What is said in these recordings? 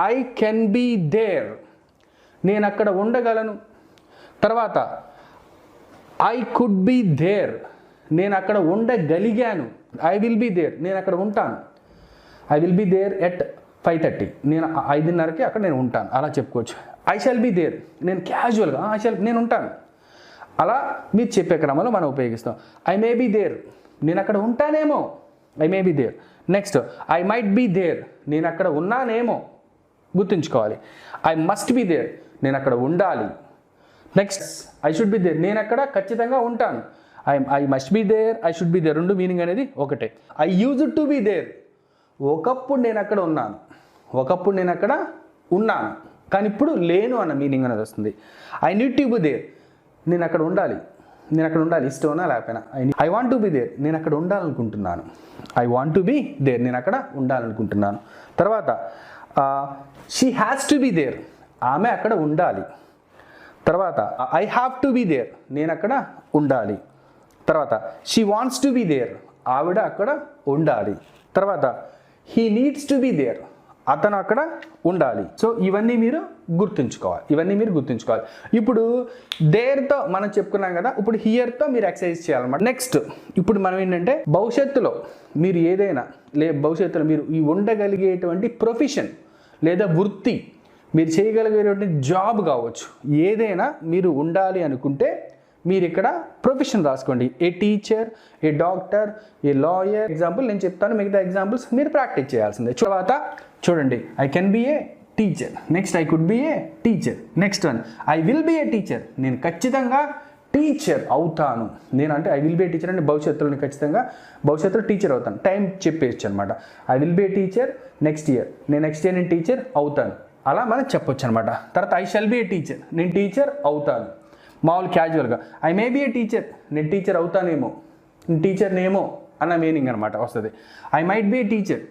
I can be there నేను అక్కడ ఉండగలను. తర్వాత ఐ కుడ్ బీ దేర్ నేను అక్కడ ఉండగలిగాను. ఐ విల్ బీ దేర్ నేను అక్కడ ఉంటాను. I will be there at five thirty నేను ఐదున్నరకి అక్కడ నేను ఉంటాను. అలా చెప్పుకోవచ్చు. ఐ షాల్ బీ దేర్ నేను క్యాజువల్గా ఐ షాల్ నేను ఉంటాను. అలా మీరు చెప్పే క్రమంలో మనం ఉపయోగిస్తాం. ఐ మే బీ దేర్ నేను అక్కడ ఉంటానేమో. I may be there next I might be there నేను అక్కడ ఉన్నానేమో. గుర్తుంచుకోవాలి. ఐ మస్ట్ బి దేర్ నేను అక్కడ ఉండాలి. Next I should be there నేను అక్కడ ఖచ్చితంగా ఉంటాను. I I must be there I should be there రెండు మీనింగ్ అనేది ఒకటే. I use to be there ఒకప్పుడు నేను అక్కడ ఉన్నాను. ఒకప్పుడు నేను అక్కడ ఉన్నాను. కానీ ఇప్పుడు లేను అన్న మీనింగ్ అనేది వస్తుంది. I need to be there నేను అక్కడ ఉండాలి. నేను అక్కడ ఉండాలి. ఇష్టమన్నా లేకపోయినా. I I want to be there నేను అక్కడ ఉండాలనుకుంటున్నాను. I want to be there నేను అక్కడ ఉండాలనుకుంటున్నాను. తర్వాత she has to be there ఆమె అక్కడ ఉండాలి. తర్వాత I have to be there నేను అక్కడ ఉండాలి. తర్వాత she wants to be there ఆవిడ అక్కడ ఉండాలి. తర్వాత he needs to be there అతను అక్కడ ఉండాలి. సో ఇవన్నీ మీరు గుర్తుంచుకోవాలి. ఇవన్నీ మీరు గుర్తుంచుకోవాలి. ఇప్పుడు దేర్తో మనం చెప్పుకున్నాం కదా ఇప్పుడు హియర్తో మీరు ఎక్సర్సైజ్ చేయాలన్నమాట. నెక్స్ట్ ఇప్పుడు మనం ఏంటంటే భవిష్యత్తులో మీరు ఏదైనా లే భవిష్యత్తులో మీరు ఈ ఉండగలిగేటువంటి ప్రొఫెషన్ లేదా వృత్తి మీరు చేయగలిగేటువంటి జాబ్ కావచ్చు. ఏదైనా మీరు ఉండాలి అనుకుంటే మీరు ఇక్కడ ప్రొఫెషన్ రాసుకోండి. A teacher a doctor a lawyer. Example నేను చెప్తాను మిగతా ఎగ్జాంపుల్స్ మీరు ప్రాక్టీస్ చేయాల్సిందే. తర్వాత చూడండి I can be a teacher next I could be a teacher next one I will be a teacher నేను ఖచ్చితంగా టీచర్ అవుతాను. నేను అంటే I will be a teacher అంటే భవిష్యత్తులో నేను ఖచ్చితంగా భవిష్యత్తులో టీచర్ అవుతాను. టైం చెప్పేయచ్చు అనమాట I will be a teacher next year నేను నెక్స్ట్ ఇయర్ నేను టీచర్ అవుతాను. అలా మనం చెప్పొచ్చు అనమాట తర్వాత I shall be a teacher నేను టీచర్ అవుతాను. మామూలు క్యాజువల్గా I may be a teacher నేను టీచర్ అవుతానేమో. నేను టీచర్నేమో అన్న మీనింగ్ అనమాట వస్తుంది. I might be a teacher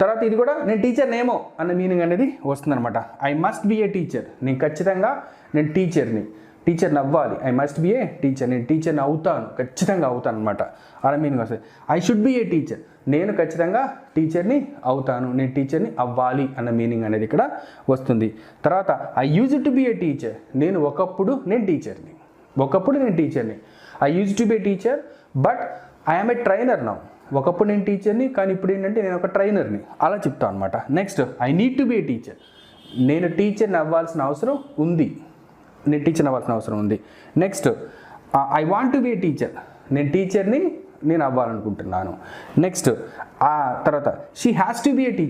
తర్వాత ఇది కూడా నేను టీచర్నేమో అన్న మీనింగ్ అనేది వస్తుంది అనమాట I must be a teacher నేను ఖచ్చితంగా నేను టీచర్ని టీచర్ని అవ్వాలి I must be a teacher నేను టీచర్ని అవుతాను. ఖచ్చితంగా అవుతాను అనమాట అలా మీనింగ్ వస్తుంది. I should be a teacher నేను ఖచ్చితంగా టీచర్ని అవుతాను. నేను టీచర్ని అవ్వాలి అన్న మీనింగ్ అనేది ఇక్కడ వస్తుంది. తర్వాత I use to be a teacher నేను ఒకప్పుడు నేను టీచర్ని ఒకప్పుడు నేను టీచర్ని I use to be a teacher but I'm a trainer now ఒకప్పుడు నేను టీచర్ని కానీ ఇప్పుడు ఏంటంటే నేను ఒక ట్రైనర్ని అలా చెప్తాను అనమాట next I need to be a teacher నేను టీచర్ని అవ్వాల్సిన అవసరం ఉంది. నేను టీచర్ అవ్వాల్సిన అవసరం ఉంది. Next I want to be a teacher నేను టీచర్ని నేను అవ్వాలనుకుంటున్నాను. నెక్స్ట్ ఆ తర్వాత she has to be a teacher